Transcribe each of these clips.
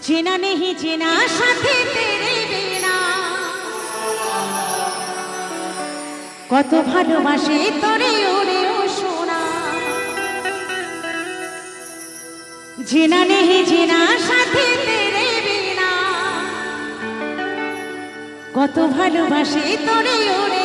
जिना नहीं जिना साथी तेरे बिना কত ভালোবাসে তোরে ওরে ও সোনা। জিনা নেহি জিনা, সাথে তেরে বিনা কত ভালোবাসে তোরে ওরে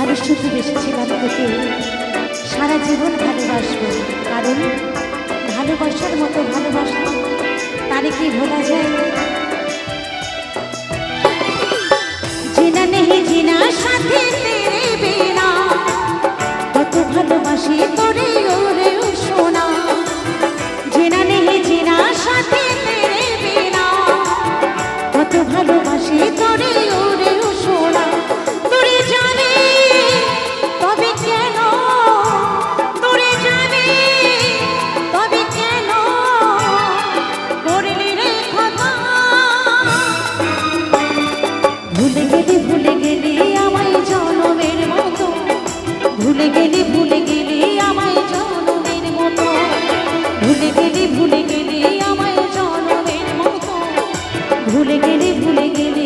ভালো শুধু বেসেছিলাম তোকে। সারা জীবন ভালোবাসবো। কারণ ভালোবাসার মতো ভালোবাসা তারে কি ভোলা যায়। জিনা নেহি জিনা সাথে ভুলে গেলে ভুলে গেলে।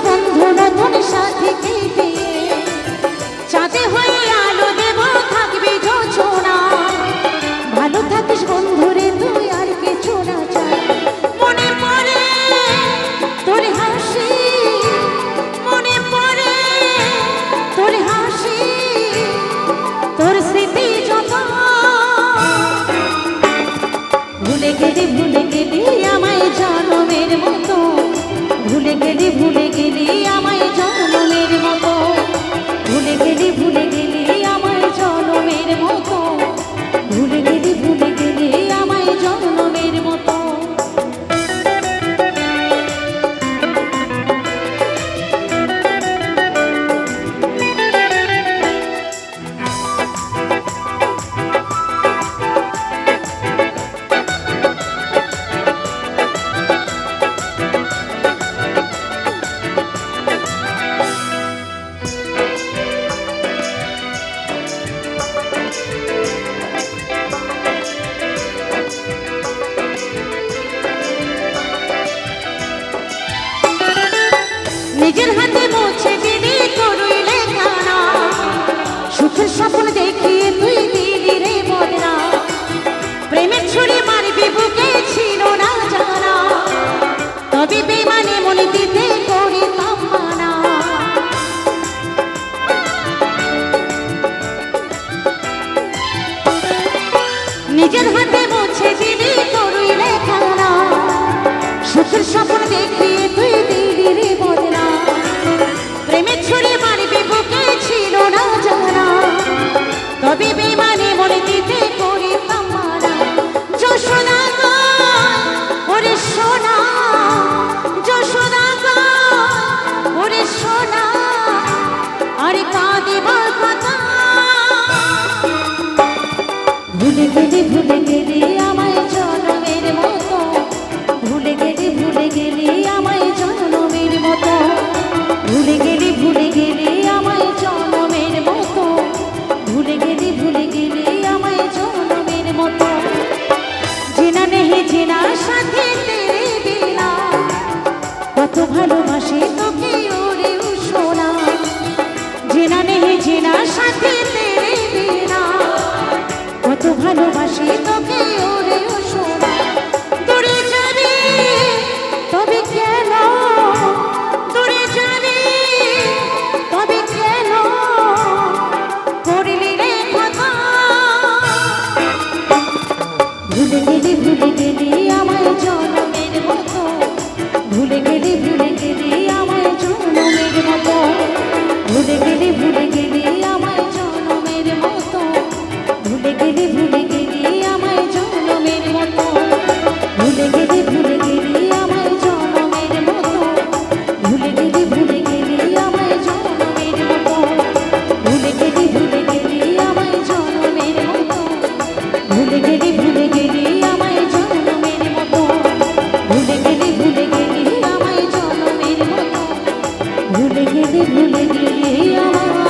বন্ধু নতুন সাথে চাঁদে হয়ে নিজের হাতে মুছে দিদি করুই লেখানা। সুখের স্বপ্ন তুই দিদি রে প্রেমের ছুরি মারবি বুকে ছিল না জানা। তবে বেমানে মনে দিতে নিজের হাতে ধীরে ধীরে ভুলে গেলি ভুলে গেলি আমায়